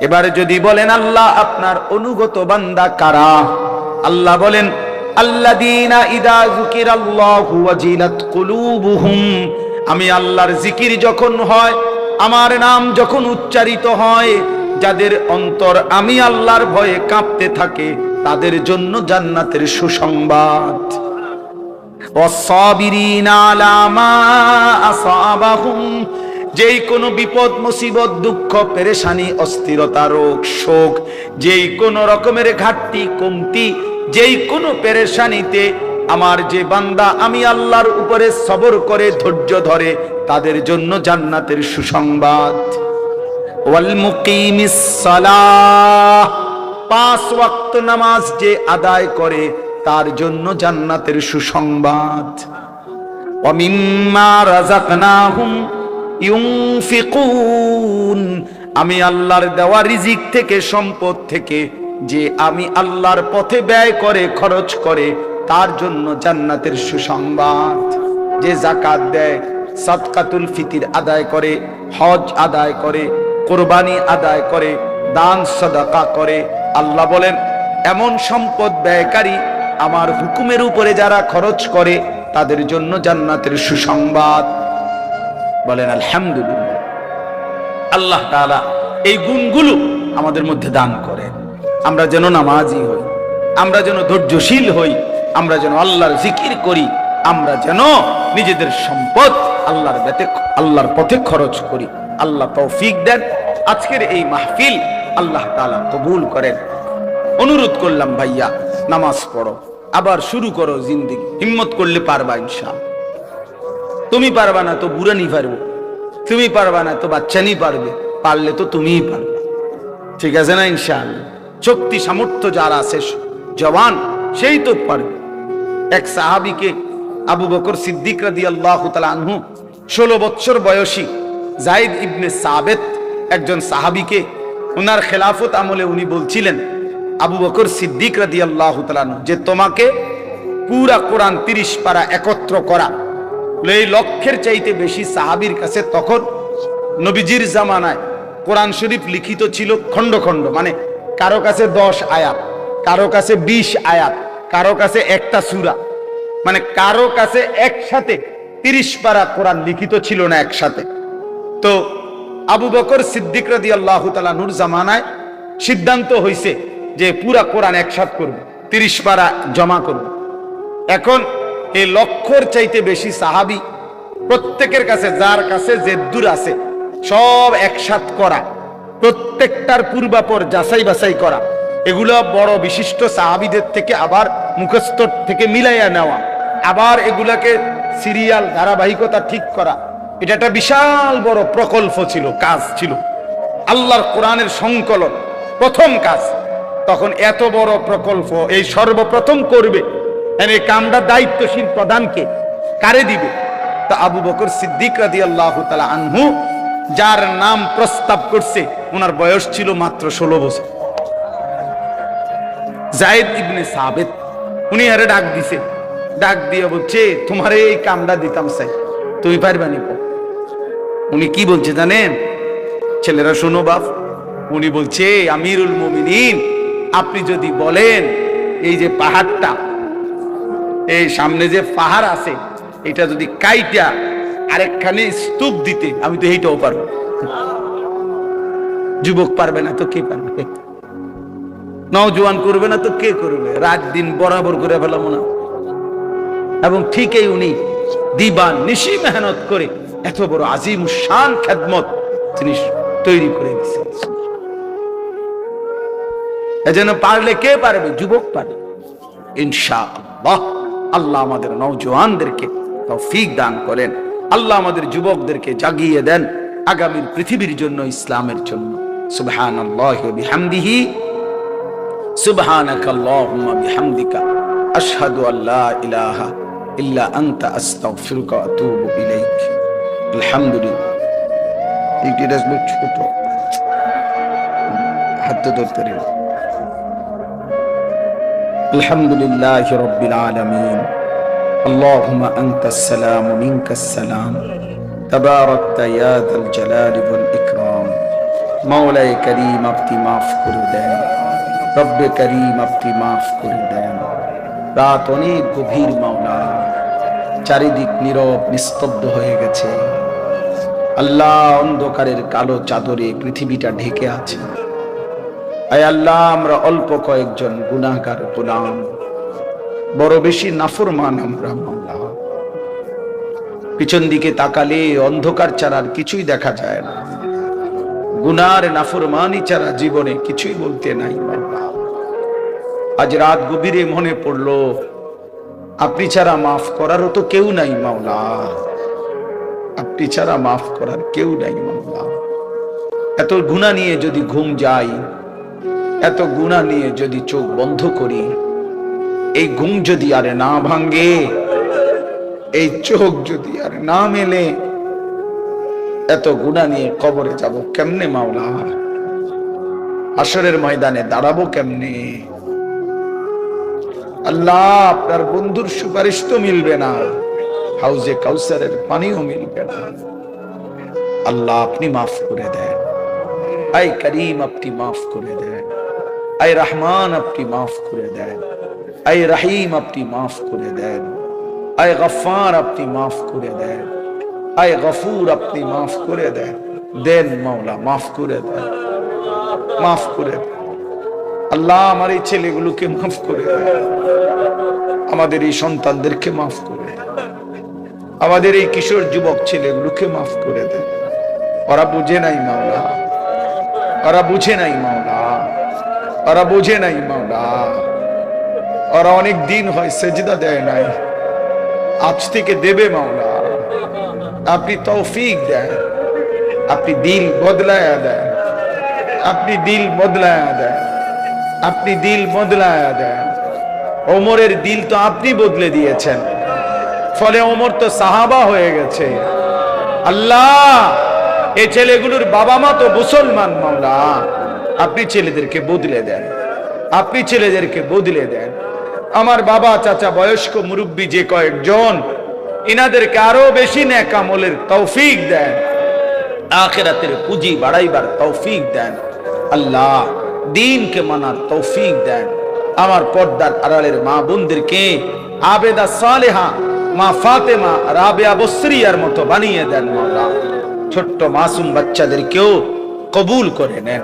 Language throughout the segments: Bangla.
এবারে যদি বলেন আল্লাহ আপনার অনুগত বান্দা কারা আল্লাহ বলেন আল্লাযীনা ইদা যুকিরাল্লাহু ওয়াজিলাত কুলুবুহুম আমি আল্লাহর জিকির যখন হয় আমার নাম যখন উচ্চারিত হয় যাদের অন্তর আমি আল্লাহর ভয়ে কাঁপতে থাকে তাদের জন্য জান্নাতের সুসংবাদ والصابرين على ما أصابهم যেই কোনো বিপদ, মুসিবত, দুঃখ, পেরেশানি, অস্থিরতা, রোগ, শোক, যেই কোনো রকমের ঘাটতি, কমতি, যেই কোনো পেরেশানিতে আমার যে বান্দা আমি আল্লাহর উপরে সবর করে ধৈর্য ধরে, তাদের জন্য জান্নাতের সুসংবাদ। পাঁচ ওয়াক্ত নামাজ যে আদায় করে, তার জন্য জান্নাতের সুসংবাদ। অমিম্মা রাজাকনাহুম ইউনফিকুন। আমি আল্লাহর দেওয়া রিজিক থেকে, সম্পদ থেকে যে আমি আল্লাহর পথে ব্যয় করে, খরচ করে, তার জন্য জান্নাতের সুসংবাদ। যে জাকাত দেয়, সদকাতুল ফিতির আদায় করে, হজ আদায় করে, কোরবানি আদায় করে, দান সদাকা করে। আল্লাহ বলেন, এমন সম্পদ ব্যয়কারী আমার হুকুমের উপরে যারা খরচ করে, তাদের জন্য জান্নাতের সুসংবাদ। বলেন, আলহামদুলিল্লাহ, আল্লাহ তাআলা এই গুণগুলো আমাদের মধ্যে দান করেন। আমরা যেন নামাজি হই, আমরা যেন ধৈর্যশীল হই, আমরা যেন আল্লাহর জিকির করি, আমরা যেন নিজেদের সম্পদ আল্লাহর বেতে, আল্লাহর পথে খরচ করি। আল্লাহ তৌফিক দেন। আজকের এই মাহফিল আল্লাহ তাআলা কবুল করেন। অনুরোধ করলাম, ভাইয়া, নামাজ পড়ো। আবার শুরু করো জিন্দিগি। হিম্মত করলে পারবা ইনশাআল্লাহ। তুমি পারবা না তো বুড়া নি পারব। তুমি পারবা না তো বাচ্চা নি পারবে। পারলে তো তুমিই পারবে। ঠিক আছে না ইনশাআল্লাহ? শক্তি, সামর্থ্য যার আছে, জওয়ান, সেই তো পারবে। এক সাহাবিকে আবু বকর সিদ্দিক রাদি আল্লাহ আনহু ষোলো বৎসর বয়সী জাইদ ইবনে সাবেত একজন সাহাবিকে ওনার খেলাফত আমলে উনি বলছিলেন, আবু বকর সিদ্দিক রাদি আল্লাহ যে তোমাকে পুরা কোরআন তিরিশ পারা একত্র করা এই লক্ষ্যের চাইতে বেশি সাহাবির কাছে তখন নবীজির জামানায় কোরআন শরীফ লিখিত ছিল খণ্ড খণ্ড মানে কারও কাছে দশ আয়াত, কারও কাছে বিশ আয়াত, কারও কাছে একটা সুরা। মানে কারও কাছে একসাথে তিরিশ পারা কোরআন লিখিত ছিল না একসাথে। তো আবু বকর সিদ্দিক রাদি আল্লাহ নূর জামানায় সিদ্ধান্ত হয়েছে যে পুরা কোরআন একসাথ করবে, তিরিশ পারা জমা করবে। এখন এই লক্ষর চাইতে বেশি সাহাবি। প্রত্যেকের কাছে, যার কাছে জেদ্দুর আছে, সব একসাথ করা। প্রত্যেকটার পূর্বাপর যাচাই বাছাই করা। এগুলো বড় বিশিষ্ট সাহাবিদের থেকে আবার মুখস্থ থেকে মিলাইয়া নেওয়া। আবার এগুলাকে সিরিয়াল ধারাবাহিকতা ঠিক করা। এটা একটা বিশাল বড় প্রকল্প ছিল, কাজ ছিল। আল্লাহর কোরআনের সংকলন প্রথম কাজ। তখন এত বড় প্রকল্প, এই সর্বপ্রথম করবে। এই কামটা দায়িত্বশীল প্রধানকে কারে দিবে? তা আবু বকর সিদ্দিক রাদি আল্লাহ আনহু, যার নাম প্রস্তাব করছে, ওনার বয়স ছিল মাত্র ষোলো বছর। জায়েদ ইবনে সাবেদ উনি আরে ডাক দিছে। ডাক দিয়ে বলছে, তোমার এই কামটা দিতাম চাই তুমি পারবা নি উনি কি বলছে জানেন? ছেলেরা শোনো বাপ, উনি বলছে, আমিরুল মুমিনিন, আপনি যদি বলেন, এই যে পাহাড়টা এই সামনে যে পাহাড় আছে, এটা যদি কাইটা আরেকখানে স্তূপ দিতে, আমি তো এইটাও পারব। যুবক পারবে না তো কে পারবে? নওজোয়ান করবে না তো কে করবে? রাত দিন বরাবর করে ফেলাম না এবং ঠিকই উনি দিবান নিশি মেহনত করে এত বড় আজিম শান খেদমত তিনি তৈরি করে দিচ্ছেন এজন্য পারলে কে পারবে? যুবক পারবে। ইনশাআল্লাহ। আল্লাহ আমাদের নওজোয়ানদেরকে তৌফিক দান করেন। আল্লাহ আমাদের যুবকদেরকে জাগিয়ে দেন আগামীর পৃথিবীর জন্য, ইসলামের জন্য। ওয়া বিহামদিহি। সুবহানাকা আল্লাহুম্মা বিহামদিকা। আশহাদু আল্লা ইলাহা ইল্লা আনতা। আস্তাগফিরুকা ওয়া আতুবু ইলাইক। আলহামদুলিল্লাহ। এইটা ছোট। হাতে ধরতে রে। الحمد لله رب العالمين اللهم أنت السلام منك السلام تباركت يا ذا الجلال والإكرام মাওলায় করিম আপনি মাফ করে দেন রব্বে করিম আপনি মাফ করে দেন রাত অনেক গভীর মাওলা চারিদিক নীরব নিস্তব্ধ হয়ে গেছে আল্লাহ অন্ধকারের কালো চাদরে পৃথিবীটা ঢেকে আছে আয় আল্লাহ, আমরা অল্প কয়েকজন গুনাহগার গোলাম। বড় বেশি নাফরমান আমরা মাওলা পিছন দিকে তাকালে অন্ধকার ছাড়ার কিছুই দেখা যায় না। গুনার নাফরমানি ছাড়া জীবনে কিছুই বলতে নাই আজ রাত গভীরে মনে পড়ল, আপনি ছাড়া মাফ করারও তো কেউ নাই মাওলা আপনি ছাড়া মাফ করার কেউ নাই মাওলা এত গুণা নিয়ে যদি ঘুম যাই এত গুণা নিয়ে যদি চোখ বন্ধ করি, এই ঘুম যদি আরে না ভাঙ্গে এই চোখ যদি আর না মেলে, এত গুণা নিয়ে কবরে যাব কেমনে মাওলা? আসরের ময়দানে দাঁড়াবো কেমনে? আল্লাহ, আপনার বন্ধুর সুপারিশ তো মিলবে না। হাউজে কাউসারের পানিও মিলবে না। আল্লাহ, আপনি মাফ করে দেন। আই করিম, আপনি মাফ করে দেন। আই রহমান আপনি মাফ করে দেন। আই রহিম আপনি মাফ করে দেন। আই গফার আপনি মাফ করে দেন। আই গফুর আপনি মাফ করে দেন। দেন মাওলা, মাফ করে দেন। মাফ করে দেন। আল্লাহ আমার এই ছেলেগুলোকে মাফ করে দেন। আমাদের এই সন্তানদেরকে মাফ করে দেন। আমাদের এই কিশোর যুবক ছেলেগুলোকে মাফ করে দেন। ওরা বুঝে নাই মাওলা। ওরা বুঝে নাই মাওলা। ওরা বুঝে নাই মাওলা। ওরা অনেক দিন হয় সেজদা দেয় নাই। আজ থেকে দেবে মাওলা। আপনি তৌফিক দেন। আপনি দিল বদলায়া দেন। আপনি দিল বদলায়া দেন। আপনি দিল বদলায়া দেন। ওমরের দিল তো আপনি বদলে দিয়েছেন। ফলে ওমর তো সাহাবা হয়ে গেছে। আল্লাহ এই ছেলেগুলোর বাবা মা তো মুসলমান মাওলা। আপনি ছেলেদেরকে বদলে দেন। আপনি ছেলেদেরকে বদলে দেন। আমার বাবা, চাচা, বয়স্ক মুরব্বী যে কয়েকজন, ইনাদেরকে আরও বেশি ন্যাকামলের তৌফিক দেন। আখেরাতের পুঁজি বাড়াইবার তৌফিক দেন। আল্লাহ দিনকে মানার তৌফিক দেন। আমার পর্দার আড়ালের মা বোনদেরকে আবেদা সালেহা, মা ফাতেমা, রাবেয়া বসরিয়ার মতো বানিয়ে দেন মাওলা। ছোট্ট মাসুম বাচ্চাদেরকেও কবুল করে নেন।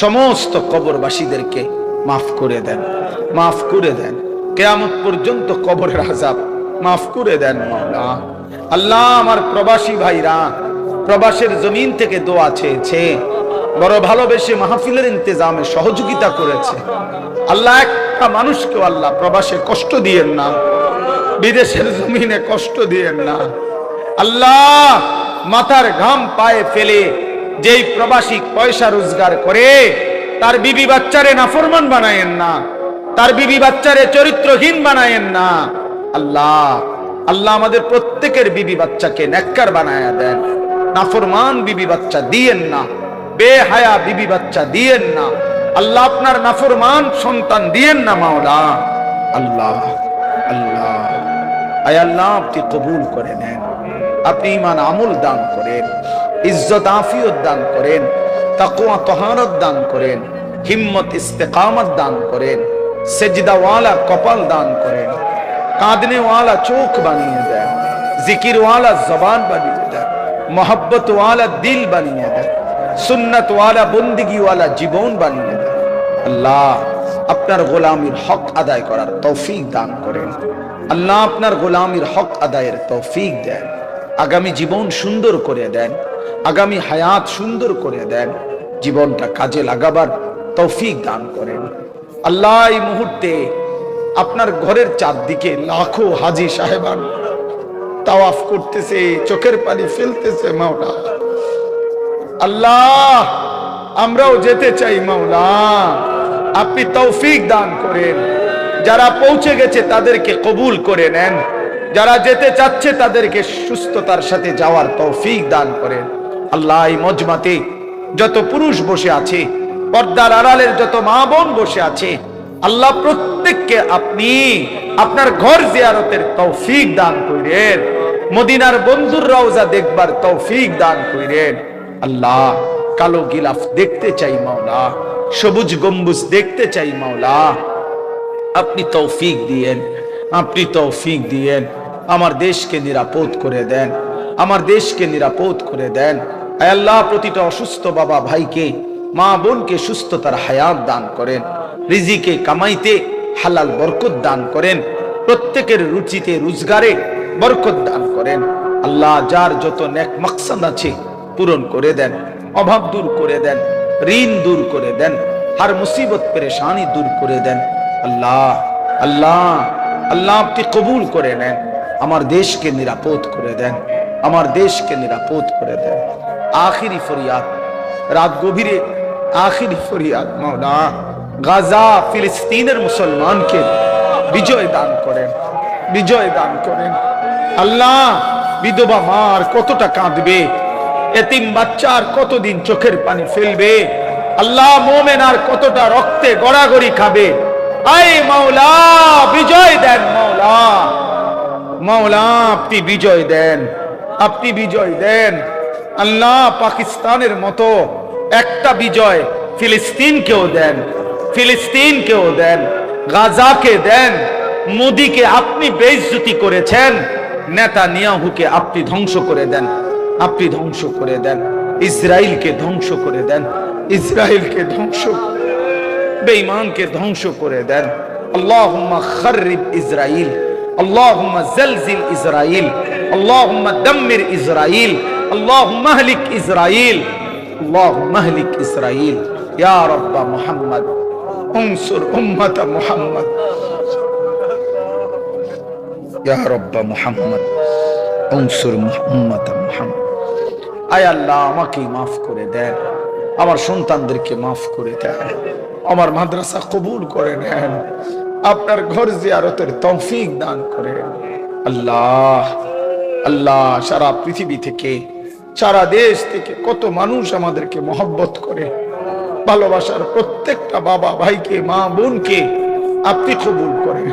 সমস্ত কবরবাসীদেরকে মাফ করে দেন, মাফ করে দেন। কেয়ামত পর্যন্ত কবরের আজাব মাফ করে দেন, মাওলা। আল্লাহ আমার প্রবাসী ভাইরা, প্রবাসের জমিন থেকে দোয়া চেয়েছে, বড় ভালোবেসে মাহফিলের ইন্তজামে সহযোগিতা করেছে। আল্লাহ একটা মানুষকেও আল্লাহ প্রবাসে কষ্ট দিয়েন না, বিদেশের জমিনে কষ্ট দিয়েন না। আল্লাহ মাথার ঘাম পায়ে ফেলে যেই প্রবাসী পয়সা রোজগার করে, তার বিবি বাচ্চারে নাফরমান বানায়েন না, তার বিবি বাচ্চারে চরিত্রহীন বানায়েন না। আল্লাহ আল্লাহ আমাদের প্রত্যেকের বিবি বাচ্চাকে নেককার বানায়া দেন। নাফরমান বিবি বাচ্চা দিয়েন না, বেহায়া বিবি বাচ্চা দিয়েন না। আল্লাহ আপনার নাফরমান সন্তান দিয়েন না, মাওলা। আল্লাহ আল্লাহ। আয় আল্লাহ, আপনি কবুল করে নেন। আপনি ইমান আমল দান করেন। ইজ্জত, আফিয়ত দান করেন তাকুয়া তহারত দান করেন, হিম্মত, ইস্তেকামত দান করেন, সেজদাওয়ালা কপাল দান করেন, কাঁদনেওয়ালা চোখ বানিয়ে দেন, জিকিরওয়ালা জবান বানিয়ে দেন, মোহব্বতওয়ালা দিল বানিয়ে দেন, সুন্নতওয়ালা বন্দিগিওয়ালা জীবন বানিয়ে দেন। আল্লাহ আপনার গোলামির হক আদায় করার তৌফিক দান করেন। আল্লাহ আপনার গোলামির হক আদায়ের তৌফিক দেন। আগামী জীবন সুন্দর করে দেন। আগামী হায়াত সুন্দর করে দেন। জীবনটা কাজে লাগাবার তৌফিক দান করেন। আল্লাহ এই মুহূর্তে আপনার ঘরের চারদিকে লাখো হাজি সাহেবান তাওয়াফ করতেছে, চোখের পানি ফেলতেছে মাওলা। আল্লাহ, আমরাও যেতে চাই মাওলা। আপনি তৌফিক দান করেন। যারা পৌঁছে গেছে তাদেরকে কবুল করে নেন। যারা যেতে চাচ্ছে তাদেরকে সুস্থতার সাথে যাওয়ার তৌফিক দান করেন। আল্লাহ মজমাতে যত পুরুষ বসে আছে, পর্দার আড়ালের যত মা বোন বসে আছে, আল্লাহ প্রত্যেককে আপনি আপনার ঘর জিয়ারতের তৌফিক দান করেন। মদিনার বন্ধুর রওজা দেখবার তৌফিক দান করেন। আল্লাহ কালো গিলাফ দেখতে চাই মাওলা, সবুজ গম্বুজ দেখতে চাই মাওলা। আপনি তৌফিক দিয়েন, আপনি তৌফিক দিয়েন। আমার দেশকে নিরাপদ করে দেন। আমার দেশকে নিরাপদ করে দেন। আল্লাহ, প্রতিটা অসুস্থ বাবা ভাইকে, মা বোনকে সুস্থতার হায়াত দান করেন। রিজিকে কামাইতে হালাল বরকত দান করেন। প্রত্যেকের রুচিতে রোজগারে বরকত দান করেন। আল্লাহ যার যত নেক মাকসাদ আছে পূরণ করে দেন, অভাব দূর করে দেন, ঋণ দূর করে দেন, হার মুসিবত, পেরেশানি দূর করে দেন। আল্লাহ আল্লাহ আল্লাহ আপনি কবুল করে নেন। আমার দেশকে নিরাপদ করে দেন। আমার দেশকে নিরাপদ করে দেন। আখিরি ফরিয়াদ, রাত গভীরে আখিরি ফরিয়াদ মাওলা। গাজা ফিলিস্তিনের মুসলমানকে বিজয় দান করেন, বিজয় দান করেন। আল্লাহ বিধবা মার কতটা কাঁদবে, এতিম বাচ্চার কতদিন চোখের পানি ফেলবে। আল্লাহ মোমেন আর কতটা রক্তে গড়াগড়ি খাবে। আয় মাওলা, বিজয় দেন মাওলা। মাওলা, আপনি বিজয় দেন। আপনি বিজয় দেন। আল্লাহ পাকিস্তানের মতো একটা বিজয় ফিলিস্তিনকেও দেন ফিলিস্তিনকেও দেন, গাজাকে দেন, মোদিকে আপনি বেইজ্জতি করেছেন নেতা নিয়াহুকে আপনি ধ্বংস করে দেন, আপনি ধ্বংস করে দেন ইসরায়েলকে ধ্বংস করে দেন ইসরায়েলকে ধ্বংস, বেঈমানকে ধ্বংস করে দেন। আল্লাহুম্মা খাররিব ইসরাইল আল্লাহুম্মা জালজিল ইসরাইল আল্লাহুম্মা দাম্মির ইসরাইল আল্লাহুম্মা আহলিক ইসরাইল আল্লাহুম্মা আহলিক ইসরাইল ইয়া রাব্বা মুহাম্মদ انصر أمة محمد يا رب محمد انصر أمة محمد আয় আল্লাহ আমাকে মাফ করে দেন আমার সন্তানদেরকে মাফ করে দেন আমার মাদ্রাসা কবুল করে নেন আপনার ঘর জিয়ারতের তৌফিক দান করে আল্লাহ আল্লাহ, সারা পৃথিবী থেকে, সারা দেশ থেকে কত মানুষ আমাদেরকে মহব্বত করে। ভালোবাসার প্রত্যেকটা বাবা ভাইকে, মা বোনকে আপনি কবুল করেন।